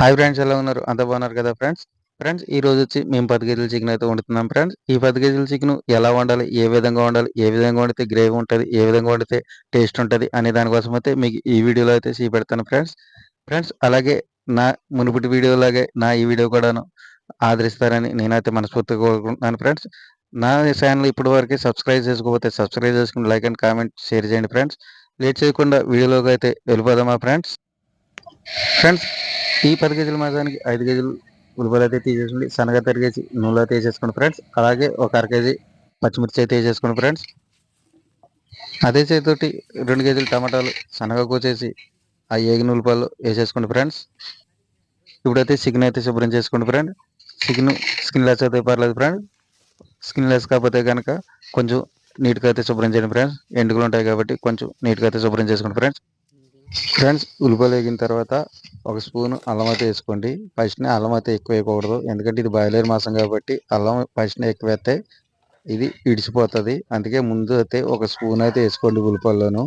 Hi friends ఎలా ఉన్నారు? అంత బాగున్నారు కదా ఫ్రెండ్స్ ఫ్రెండ్స్ ఈ రోజు వచ్చి మేము పది కేజీల చికెన్ అయితే వండుతున్నాం ఫ్రెండ్స్ ఈ పది కేజీల చికెన్ ఎలా వండాలి? ఏ విధంగా వండాలి? ఏ విధంగా వండితే గ్రేవీ ఉంటుంది? ఏ విధంగా వండితే టేస్ట్ ఉంటుంది? అనే దానికోసం అయితే మీకు ఈ వీడియోలో అయితే చూపెడతాను ఫ్రెండ్స్ ఫ్రెండ్స్ అలాగే నా మునుపటి వీడియోలాగే నా ఈ వీడియో కూడాను ఆదరిస్తారని నేనైతే మనస్ఫూర్తిగా కోరుకుంటున్నాను ఫ్రెండ్స్ నా ఛానల్ ఇప్పటి వరకు సబ్స్క్రైబ్ చేసుకోకపోతే సబ్స్క్రైబ్ చేసుకుని లైక్ అండ్ కామెంట్ షేర్ చేయండి ఫ్రెండ్స్ లేట్ చేయకుండా వీడియోలోకి అయితే వెళ్ళిపోదామా ఫ్రెండ్స్ ఫ్రెండ్స్ ఈ పది కేజీల మాసానికి ఐదు కేజీలు ఉల్లిపాయలు అయితే తీసేసుకోండి శనగ తరిగేసి నూనెలో అయితే ఫ్రెండ్స్ అలాగే ఒక అర కేజీ పచ్చిమిర్చి అయితే వేసేసుకోండి ఫ్రెండ్స్ అదే చేతితోటి రెండు కేజీలు టమాటాలు శనగ కోసేసి ఆ ఏగిన ఉల్లిపాయలు వేసేసుకోండి ఫ్రెండ్స్ ఇప్పుడైతే చికెన్ అయితే శుభ్రం చేసుకోండి ఫ్రెండ్ చికెన్ స్కిన్ లెస్ అయితే పర్లేదు ఫ్రెండ్ స్కిన్ లెస్ కాకపోతే కనుక కొంచెం నీట్గా అయితే శుభ్రం చేయండి ఫ్రెండ్స్ ఎండుకలు ఉంటాయి కాబట్టి కొంచెం నీట్గా అయితే శుభ్రం చేసుకోండి ఫ్రెండ్స్ ఫ్రెండ్స్ ఉల్లిపాయలు వేగిన తర్వాత ఒక స్పూన్ అల్లం అయితే వేసుకోండి. ఫస్ట్నే అల్లం అయితే ఎక్కువ వేయకూడదు ఎందుకంటే ఇది బాయిలర్ మాసం కాబట్టి అల్లం ఫస్ట్నే ఎక్కువ వేస్తే ఇది ఇడిచిపోతుంది అందుకే ముందు అయితే ఒక స్పూన్ అయితే వేసుకోండి ఉల్లిపాయలను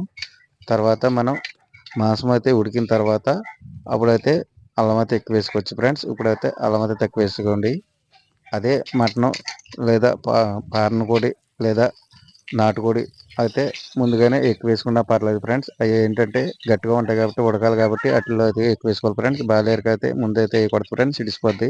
తర్వాత మనం మాంసం అయితే ఉడికిన తర్వాత అప్పుడైతే అల్లం అయితే ఎక్కువ వేసుకోవచ్చు ఫ్రెండ్స్. ఇప్పుడైతే అల్లం అయితే తక్కువ వేసుకోండి. అదే మటన్ లేదా పా పారన లేదా నాటుకోడి అయితే ముందుగానే ఎక్కువ వేసుకున్నా పర్లేదు ఫ్రెండ్స్ అవి ఏంటంటే గట్టిగా ఉంటాయి కాబట్టి ఉడకాలి కాబట్టి అట్లా అయితే ఎక్కువ వేసుకోవాలి ఫ్రెండ్స్ బాగాలేరుకైతే అయితే ముందైతే వేయకూడదు ఫ్రెండ్స్ ఇడిసిపోద్ది.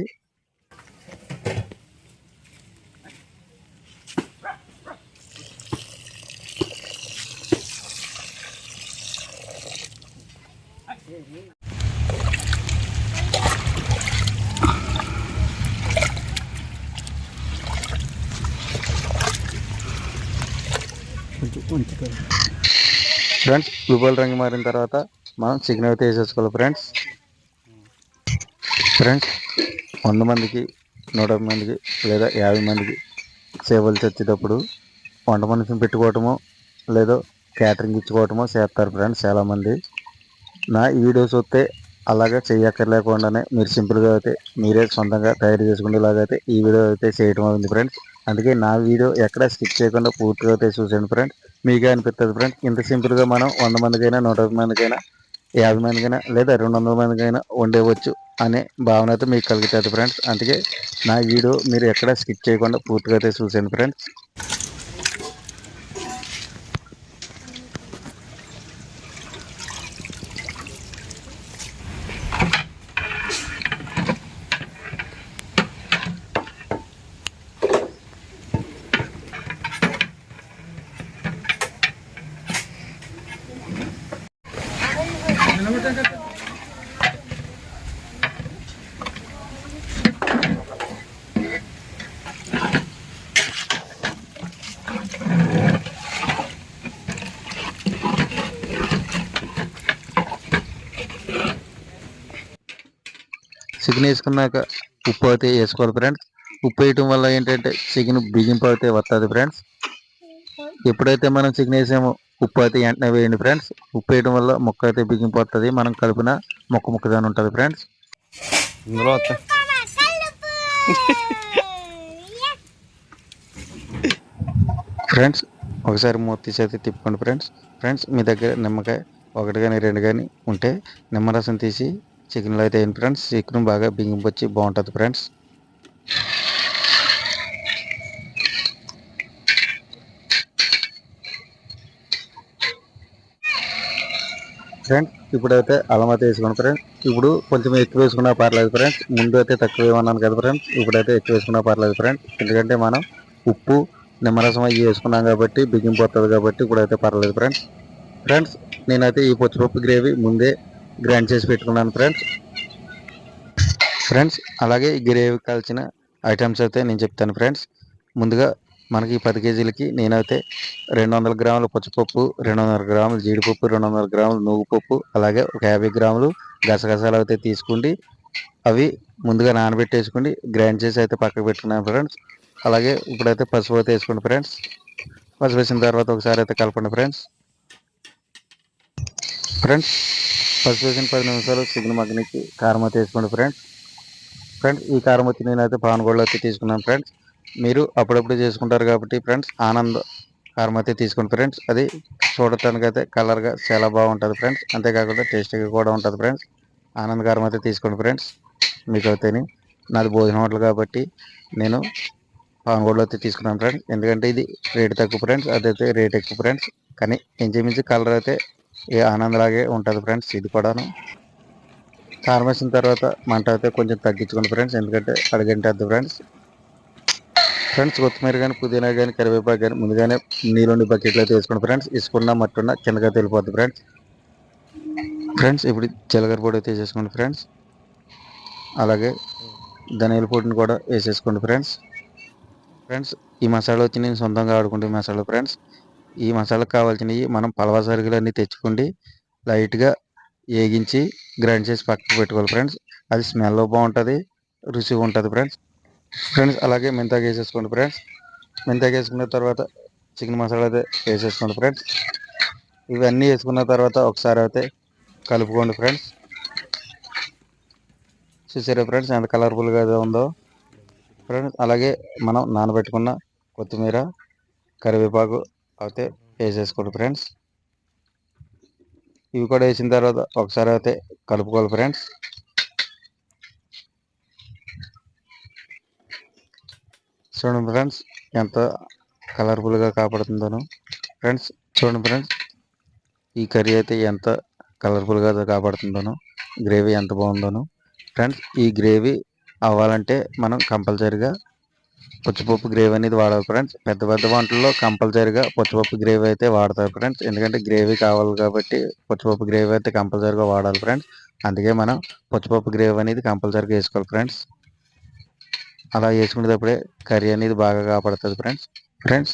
ఫ్రెండ్స్ ఉల్లిపాయల రంగు మారిన తర్వాత మనం చికెన్ అయితే వేసేసుకోవాలి ఫ్రెండ్స్ ఫ్రెండ్స్ వంద మందికి నూట మందికి లేదా యాభై మందికి సేవలు తెచ్చేటప్పుడు వంట మనిషిని పెట్టుకోవటమో లేదో క్యాటరింగ్ ఇచ్చుకోవటమో చేస్తారు ఫ్రెండ్స్ చాలామంది. నా ఈ వీడియోస్ వస్తే అలాగా చేయక్కర్లేకుండానే మీరు సింపుల్గా అయితే మీరే సొంతంగా తయారు చేసుకునేలాగైతే ఈ వీడియో అయితే చేయటం ఉంది ఫ్రెండ్స్. అందుకే నా వీడియో ఎక్కడ స్కిప్ చేయకుండా పూర్తిగా అయితే చూసాను ఫ్రెండ్స్. మీకే అనిపిస్తుంది ఫ్రెండ్స్ ఇంత సింపుల్గా మనం వంద మందికైనా నూట మందికైనా యాభై మందికైనా లేదా రెండు వందల మందికైనా వండేవచ్చు అనే భావన అయితే మీకు కలుగుతుంది ఫ్రెండ్స్. అందుకే నా వీడియో మీరు ఎక్కడ స్కిప్ చేయకుండా పూర్తిగా అయితే చూసాను ఫ్రెండ్స్. చికెన్ వేసుకున్నాక ఉప్పు అయితే వేసుకోవాలి ఫ్రెండ్స్. ఉప్పు వేయటం వల్ల ఏంటంటే చికెన్ బిగింపు అయితే వస్తుంది ఫ్రెండ్స్. ఎప్పుడైతే మనం చికెన్ వేసామో ఉప్పు అయితే వెంటనే వేయండి ఫ్రెండ్స్. ఉప్పు వేయడం వల్ల ముక్క అయితే బిగింపు వస్తుంది మనం కలిపిన ముక్క ముక్కదాని ఉంటుంది ఫ్రెండ్స్. ఇందులో ఫ్రెండ్స్ ఒకసారి మూత తీసి అయితే తిప్పుకోండి ఫ్రెండ్స్. ఫ్రెండ్స్ మీ దగ్గర నిమ్మకాయ ఒకటి కానీ రెండు కానీ ఉంటే నిమ్మరసం తీసి చికెన్లో అయితే వేయండి ఫ్రెండ్స్. చికెన్ బాగా బిగింపు వచ్చి బాగుంటుంది ఫ్రెండ్స్. ఫ్రెండ్స్ ఇప్పుడైతే అల్లం అయితే వేసుకోండి ఫ్రెండ్స్ ఇప్పుడు కొంచెం ఎక్కువ వేసుకున్నా పర్లేదు ఫ్రెండ్స్ ముందు అయితే తక్కువ ఏమన్నాను కదా ఫ్రెండ్స్ ఇప్పుడైతే ఎక్కువ వేసుకున్నా పర్లేదు ఫ్రెండ్స్ ఎందుకంటే మనం ఉప్పు నిమ్మరసం అవి వేసుకున్నాం కాబట్టి బిగింపోతుంది కాబట్టి ఇప్పుడైతే పర్లేదు ఫ్రెండ్స్ ఫ్రెండ్స్ నేనైతే ఈ పచ్చిపప్పు గ్రేవీ ముందే గ్రైండ్ చేసి పెట్టుకున్నాను ఫ్రెండ్స్ ఫ్రెండ్స్ అలాగే ఈ గ్రేవీ కాల్చిన ఐటమ్స్ అయితే నేను చెప్తాను ఫ్రెండ్స్ ముందుగా మనకి పది కేజీలకి నేనైతే రెండు వందల గ్రాముల పచ్చిపప్పు రెండు వందల గ్రాములు జీడిపప్పు రెండు వందల గ్రాములు నువ్వుపప్పు అలాగే ఒక యాభై గ్రాములు గసగసాలు అయితే తీసుకోండి అవి ముందుగా నానబెట్టేసుకోండి గ్రైండ్ చేసి అయితే పక్కకు పెట్టుకున్నాను ఫ్రెండ్స్. అలాగే ఇప్పుడైతే పసుపు అయితే వేసుకోండి ఫ్రెండ్స్. పసుపు వేసిన తర్వాత ఒకసారి అయితే కలపండి ఫ్రెండ్స్. ఫ్రెండ్స్ పసుపు వేసిన పది నిమిషాలు చికెన్ మగ్గనికి కారం అయితే వేసుకోండి ఫ్రెండ్స్. ఫ్రెండ్స్ ఈ కారం వచ్చి నేనైతే పానగోళ్ళు అయితే తీసుకున్నాను ఫ్రెండ్స్. మీరు అప్పుడప్పుడు చేసుకుంటారు కాబట్టి ఫ్రెండ్స్ ఆనంద్ కారం అయితే తీసుకోండి ఫ్రెండ్స్ అది చూడటానికి అయితే కలర్గా చాలా బాగుంటుంది ఫ్రెండ్స్ అంతేకాకుండా టేస్టీగా కూడా ఉంటుంది ఫ్రెండ్స్ ఆనంద్ కారం అయితే తీసుకోండి ఫ్రెండ్స్ మీకు అయితేని నాది భోజనం హోటల్ కాబట్టి నేను పాన్గోడ్లో అయితే తీసుకున్నాను ఫ్రెండ్స్ ఎందుకంటే ఇది రేట్ తక్కువ ఫ్రెండ్స్ అదైతే రేట్ ఎక్కువ ఫ్రెండ్స్ కానీ ఇంచుమించు కలర్ అయితే ఏ ఆనందలాగే ఉంటుంది ఫ్రెండ్స్ ఇది కూడాను. కారం వేసిన తర్వాత మంట అయితే కొంచెం తగ్గించుకోండి ఫ్రెండ్స్ ఎందుకంటే అడిగంటద్దు ఫ్రెండ్స్ ఫ్రెండ్స్ కొత్తిమీర కానీ పుదీనా కానీ కరివేపాకు కానీ ముందుగానే నీళ్ళుండి బకెట్లో అయితే వేసుకోండి ఫ్రెండ్స్ ఇసుకున్న మట్టున్న కిందగా తెలిపోద్ది ఫ్రెండ్స్ ఫ్రెండ్స్ ఇప్పుడు జీలకర్ర పొడి అయితే వేసేసుకోండి ఫ్రెండ్స్ అలాగే ధనియాల పొడిని కూడా వేసేసుకోండి ఫ్రెండ్స్ ఫ్రెండ్స్ ఈ మసాలా వచ్చి నేను సొంతంగా ఆడుకుంటే మసాలా ఫ్రెండ్స్ ఈ మసాలాకు కావాల్సినవి మనం పలవా సరుకులు అన్నీ తెచ్చుకోండి లైట్గా వేగించి గ్రైండ్ చేసి పక్కకు పెట్టుకోవాలి ఫ్రెండ్స్ అది స్మెల్ బాగుంటుంది రుచిగా ఉంటుంది ఫ్రెండ్స్ ఫ్రెండ్స్ అలాగే మెంతాకు వేసేసుకోండి ఫ్రెండ్స్. మెంతాకు వేసుకున్న తర్వాత చికెన్ మసాలా అయితే వేసేసుకోండి ఫ్రెండ్స్. ఇవన్నీ వేసుకున్న తర్వాత ఒకసారి అయితే కలుపుకోండి ఫ్రెండ్స్. చూసారా ఫ్రెండ్స్ ఎంత కలర్ఫుల్గా అయితే ఉందో. ఫ్రెండ్స్ అలాగే మనం నానబెట్టుకున్న కొత్తిమీర కరివేపాకు అయితే వేసేసుకోండి ఫ్రెండ్స్. ఇవి కూడా వేసిన తర్వాత ఒకసారి అయితే కలుపుకోవాలి ఫ్రెండ్స్. చూడండి ఫ్రెండ్స్ ఎంత కలర్ఫుల్గా కాపాడుతుందోను. ఫ్రెండ్స్ చూడండి ఫ్రెండ్స్ ఈ కర్రీ అయితే ఎంత కలర్ఫుల్గా కాపాడుతుందోను గ్రేవీ ఎంత బాగుందోను. ఫ్రెండ్స్ ఈ గ్రేవీ అవ్వాలంటే మనం కంపల్సరీగా పుచ్చిపప్పు గ్రేవీ అనేది వాడాలి ఫ్రెండ్స్. పెద్ద పెద్ద వంటల్లో కంపల్సరీగా పుచ్చిపప్పు గ్రేవీ అయితే వాడతారు ఫ్రెండ్స్. ఎందుకంటే గ్రేవీ కావాలి కాబట్టి పుచ్చిపప్పు గ్రేవీ అయితే కంపల్సరీగా వాడాలి ఫ్రెండ్స్. అందుకే మనం పుచ్చిపప్పు గ్రేవీ అనేది కంపల్సరీగా వేసుకోవాలి ఫ్రెండ్స్. అలా వేసుకునేటప్పుడే కర్రీ అనేది బాగా కాపాడుతుంది ఫ్రెండ్స్ ఫ్రెండ్స్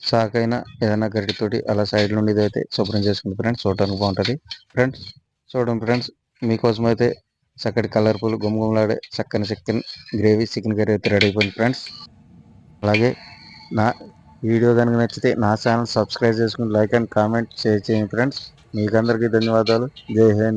సాకైనా ఏదైనా గరిటితోటి అలా సైడ్ నుండి అయితే శుభ్రం చేసుకుంది ఫ్రెండ్స్ చూడడానికి బాగుంటుంది. ఫ్రెండ్స్ చూడండి ఫ్రెండ్స్ మీకోసం అయితే చక్కటి కలర్ఫుల్ గుమగుమలాడే చక్కని చికెన్ గ్రేవీ చికెన్ కర్రీ అయితే రెడీ అయిపోయింది ఫ్రెండ్స్ అలాగే నా వీడియో కనుక నచ్చితే నా ఛానల్ సబ్స్క్రైబ్ చేసుకుని లైక్ అండ్ కామెంట్ షేర్ చేయండి ఫ్రెండ్స్ మీకందరికీ ధన్యవాదాలు. జై హింద్.